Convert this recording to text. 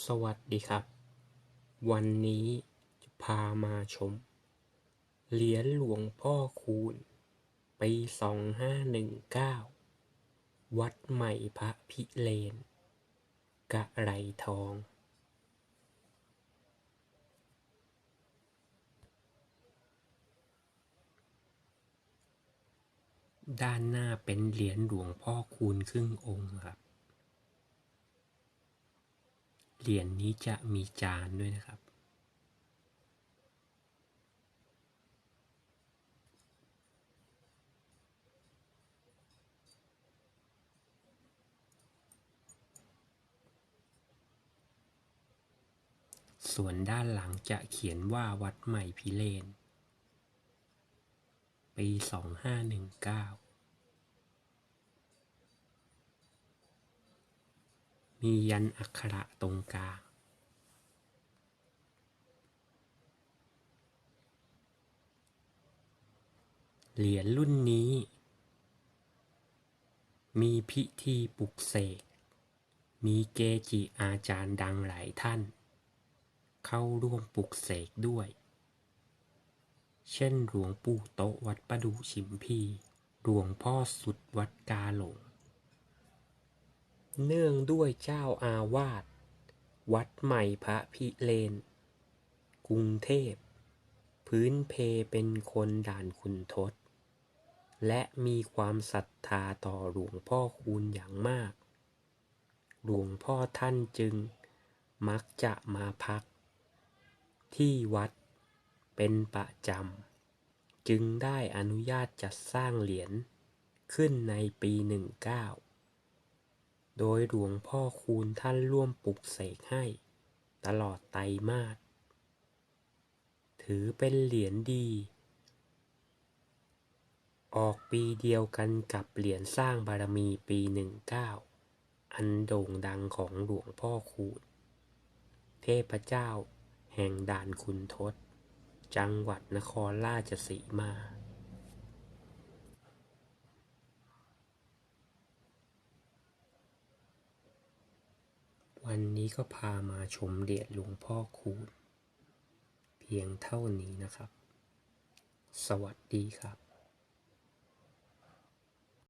สวัสดีครับ วันนี้จะพามาชม เหรียญหลวงพ่อคูณ ปี 2519 วัดใหม่พระพิเลน กะไรทอง ด้านหน้าเป็นเหรียญหลวงพ่อคูณครึ่งองค์ครับ เหรียญนี้จะมีจานด้วยนะครับ ส่วนด้านหลังจะเขียนว่าวัดใหม่พิเลน ปี 2519 มียันอักขระตรงกลาง เหรียญรุ่นนี้ มีพิธีปลุกเสก มีเกจิอาจารย์ดังหลายท่าน เข้าร่วมปลุกเสกด้วย เช่นหลวงปู่โตวัดประดูชิมพี หลวงพ่อสุดวัดกาหลง เนื่องด้วยเจ้าอาวาส วัดใหม่พระพิเลน กรุงเทพ พื้นเพเป็นคนด่านคุณทศ และมีความศรัทธาต่อหลวงพ่อคูณอย่างมาก หลวงพ่อท่านจึงมักจะมาพัก ที่วัดเป็นประจำ จึงได้อนุญาตจัดสร้างเหรียญขึ้นในปี 19 โดยหลวงพ่อคูณท่านร่วมปลุกเสกให้ ตลอดไตรมาสถือเป็นเหรียญดี ออกปีเดียวกันกับเหรียญสร้างบารมีปี19อันโด่งดังของหลวงพ่อคูณ เทพเจ้าแห่งด่านคุณทศ จังหวัดนครราชสีมา วันนี้ก็พามาชมเหรียญหลวงพ่อคูณ เพียงเท่านี้นะครับ สวัสดีครับ